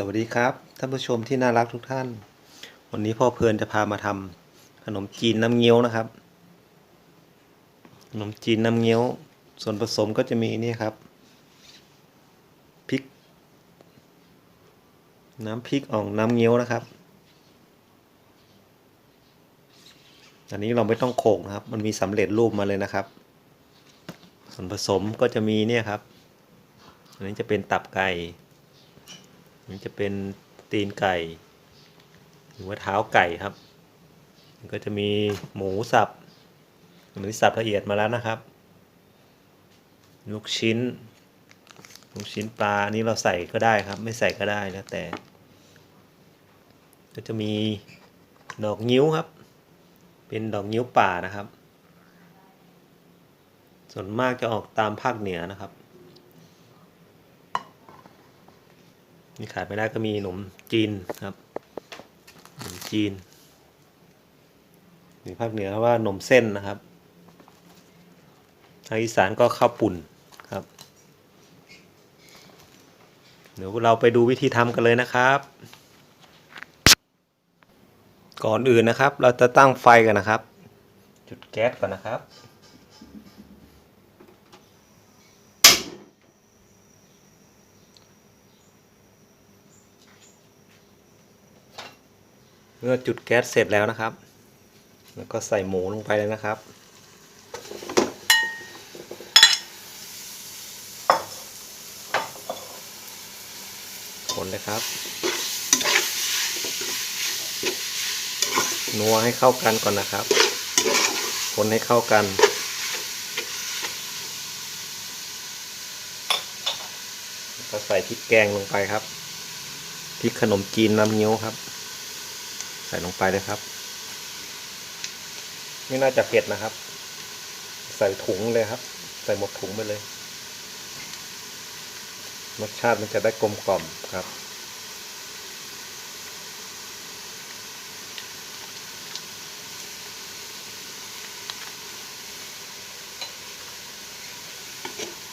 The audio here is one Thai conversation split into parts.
สวัสดีครับ ท่านผู้ชมที่น่ารักทุกท่าน วันนี้พ่อเพลินจะพามาทำขนมจีนน้ำเงี้ยวนะครับ ขนมจีนน้ำเงี้ยว ส่วนผสมก็จะมีนี่ครับพริก น้ำพริกอ่องน้ำเงี้ยวนะครับ อันนี้เราไม่ต้องโขกนะครับ มันมีสำเร็จรูปมาเลยนะครับ ส่วนผสมก็จะมีเนี่ยครับ อันนี้จะเป็นตับไก่ มันจะเป็นตีนไก่ หรือว่าเท้าไก่ครับก็จะมีหมูสับหรือสับละเอียดมาแล้วนะครับ ลูกชิ้น ลูกชิ้นปลาอันนี้เราใส่ก็ได้ครับ ไม่ใส่ก็ได้แล้วแต่ ก็จะมีดอกนิ้วครับ เป็นดอกนิ้วป่านะครับ ส่วนมากจะออกตามภาคเหนือนะครับ นี่ขาดไม่ได้ก็มีขนมจีนครับขนมจีนหรือภาคเหนือว่าขนมเส้นนะครับทางอีสานก็ข้าวปุ่นครับ เดี๋ยวเราไปดูวิธีทำกันเลยนะครับ ก่อนอื่นนะครับ เราจะตั้งไฟกันนะครับ จุดแก๊สก่อนนะครับ เมื่อจุดแก๊สเสร็จแล้วนะครับ แล้วก็ใส่หมูลงไปเลยนะครับ คนเลยครับ นัวให้เข้ากันก่อนนะครับ คนให้เข้ากันแล้วก็ใส่พริกแกงลงไปครับพริกขนมจีนน้ำเงี้ยวครับ ใส่ลงไปเลยครับ ไม่น่าจะเผ็ดนะครับ ใส่ถุงเลยครับ ใส่หมดถุงไปเลยรสชาติมันจะได้กลมกล่อมครับ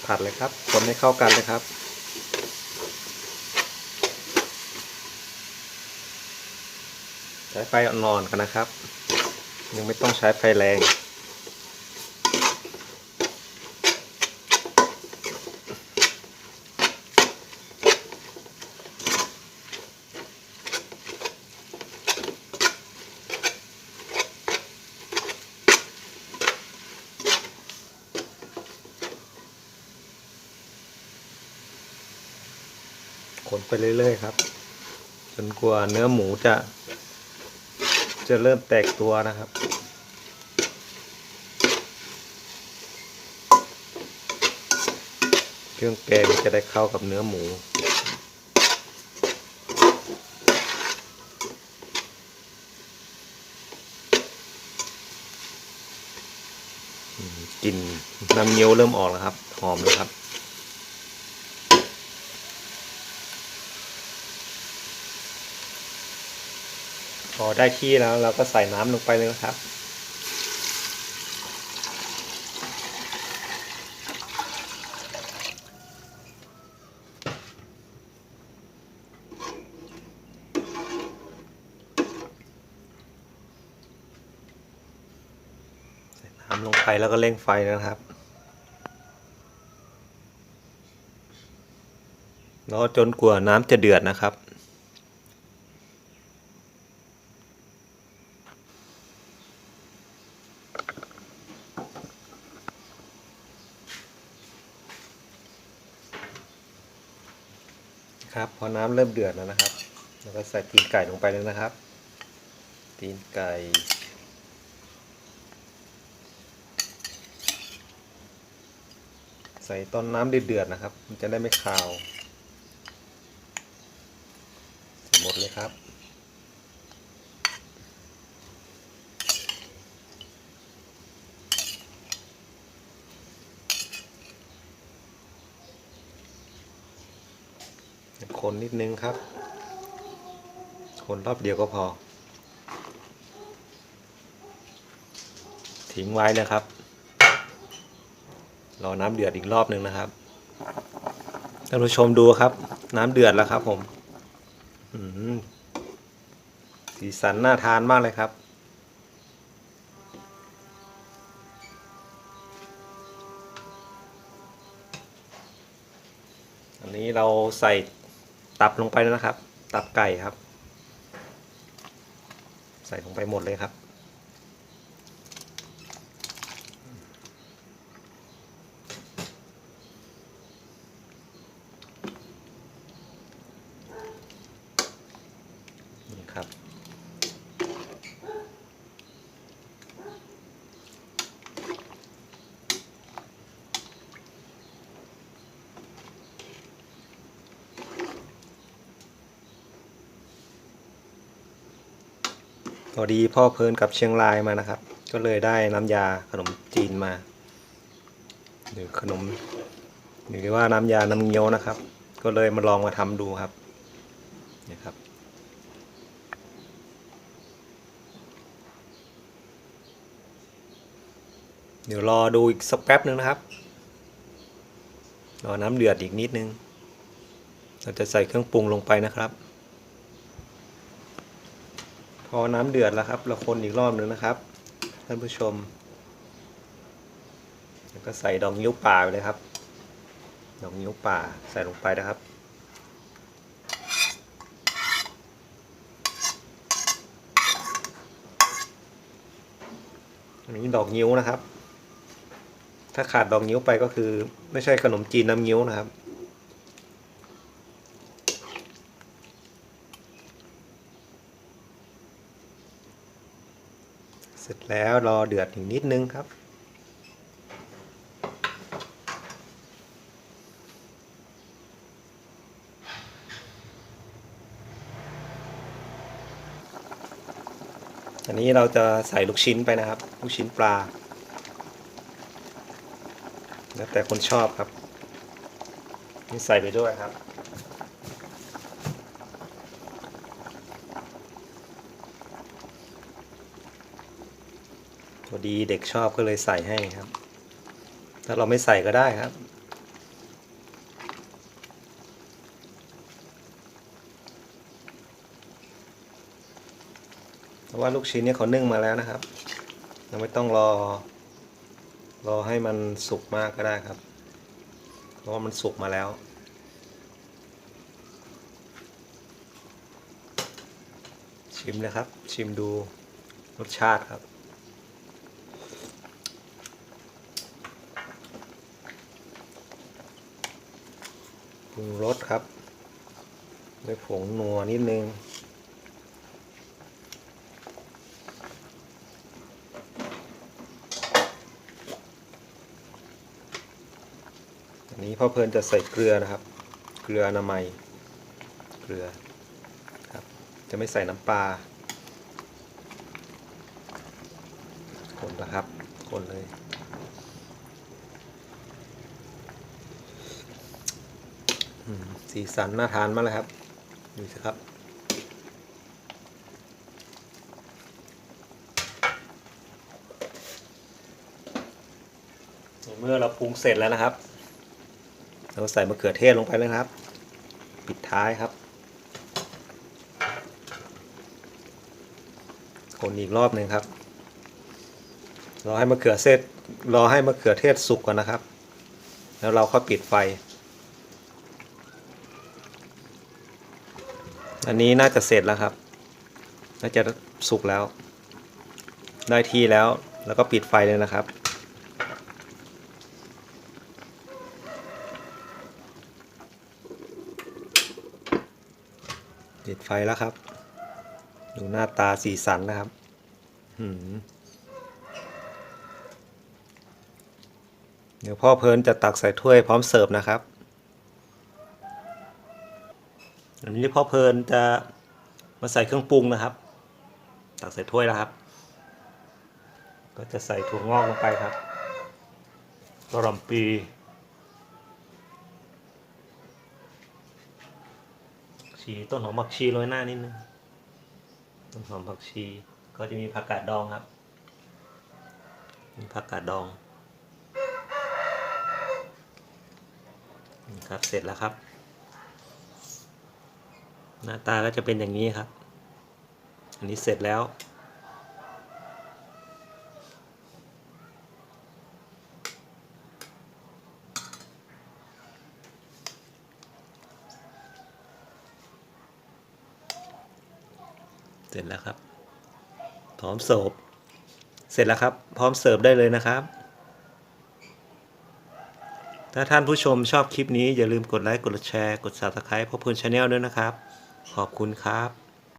ผัดเลยครับคนให้เข้ากันเลยครับ ช้ไฟอ่อนๆกันนะครับ ยังไม่ต้องใช้ไฟแรงคนไปเรื่อยๆครับ จนกว่าเนื้อหมูจะ จะเริ่มแตกตัวนะครับ เครื่องแกงจะได้เข้ากับเนื้อหมูกลิ่นน้ำเงี้ยวเริ่มออกแล้วครับ หอมแล้วครับ อได้ที่แล้วเราก็ใส่น้ำลงไปเลยครับ ใส่น้ำลงไปแล้วก็เร่งไฟนะครับแล้วจนกว่าน้ำจะเดือดนะครับ ครับพอน้ำเริ่มเดือดแล้วนะครับ แล้วก็ใส่ตีนไก่ลงไปเลยนะครับ ตีนไก่ใส่ตอนน้ำเดือดๆนะครับ มันจะได้ไม่คาว ใส่หมดเลยครับ คนนิดนึงครับ คนรอบเดียวก็พอ ทิ้งไว้นะครับ รอน้ำเดือดอีกรอบหนึ่งนะครับท่านผู้ชมดูครับ น้ำเดือดแล้วครับ ผมสีสันน่าทานมากเลยครับ อันนี้เราใส่ ตับลงไปแล้วนะครับ ตับไก่ครับ ใส่ลงไปหมดเลยครับ นี่ครับ พอดีพ่อเพลินกับเชียงรายมานะครับ ก็เลยได้น้ำยาขนมจีนมา หรือขนมหรือว่าน้ำยาน้ำเงี้ยวนะครับ ก็เลยมาลองมาทำดูครับนี่ครับเดี๋ยวรอดูอีกสักแป๊บหนึ่งนะครับ รอน้ำเดือดอีกนิดนึง เราจะใส่เครื่องปรุงลงไปนะครับ อน้ำเดือดแล้วครับ เราคนอีกรอบหนึ่งนะครับท่านผู้ชม แล้วก็ใส่ดอกนิ้วป่าไปเลยครับ ดอกนิ้วป่าใส่ลงไปนะครับอันนี้ดอกนิ้วนะครับ ถ้าขาดดอกนิ้วไปก็คือ ไม่ใช่ขนมจีนน้ำนิ้วนะครับ เสร็จ แล้วรอเดือดอีกนิดนึงครับ อันนี้เราจะใส่ลูกชิ้นไปนะครับ ลูกชิ้นปลา แล้วแต่คนชอบครับ นี่ใส่ไปด้วยครับ อดีเด็กชอบก็เลยใส่ให้ครับ ถ้าเราไม่ใส่ก็ได้ครับ เพราะว่าลูกชิ้นเนี่ยเขานึ่งมาแล้วนะครับ เราไม่ต้องรอ รอให้มันสุกมากก็ได้ครับ เพราะว่ามันสุกมาแล้วชิมเลยครับ ชิมดูรสชาติครับ ปรุงรสครับ ด้วยผงนัวนิดนึง อันนี้พ่อเพลินจะใส่เกลือนะครับ เกลืออนามัย เกลือครับ จะไม่ใส่น้ำปลาคนนะครับ คนเลย อืม สีสันน่าทานมากเลยครับ ดูสิครับ เมื่อเราปรุงเสร็จแล้วนะครับ เราใส่มะเขือเทศลงไปเลยนะครับ ปิดท้ายครับ คนอีกรอบหนึ่งครับ รอให้มะเขือเทศรอให้มะเขือเทศสุกก่อนนะครับ แล้วเราค่อยปิดไฟ อันนี้น่าจะเสร็จแล้วครับ น่าจะสุกแล้ว ได้ที่แล้ว แล้วก็ปิดไฟเลยนะครับ ปิดไฟแล้วครับ ดูหน้าตาสีสันนะครับ หืมเดี๋ยวพ่อเพลินจะตักใส่ถ้วยพร้อมเสิร์ฟนะครับ อันนี้พ่อเพลินจะมาใส่เครื่องปรุงนะครับ ตักใส่ถ้วยแล้วครับ ก็จะใส่ถั่วงอกลงไปครับกระหล่ำปีชีต้นหอมผักชีโรยหน้านิดนึง ต้นหอมผักชี ก็จะมีผักกาดดองครับ มีผักกาดดองนี่ครับ เสร็จแล้วครับ หน้าตาก็จะเป็นอย่างนี้ครับ อันนี้เสร็จแล้ว เสร็จแล้วครับ พร้อมเสิร์ฟเสร็จแล้วครับ พร้อมเสิร์ฟได้เลยนะครับ ถ้าท่านผู้ชมชอบคลิปนี้อย่าลืมกดไลค์ กดแชร์ กด subscribe พบพูนชาแนลด้วยนะครับ ขอบคุณครับ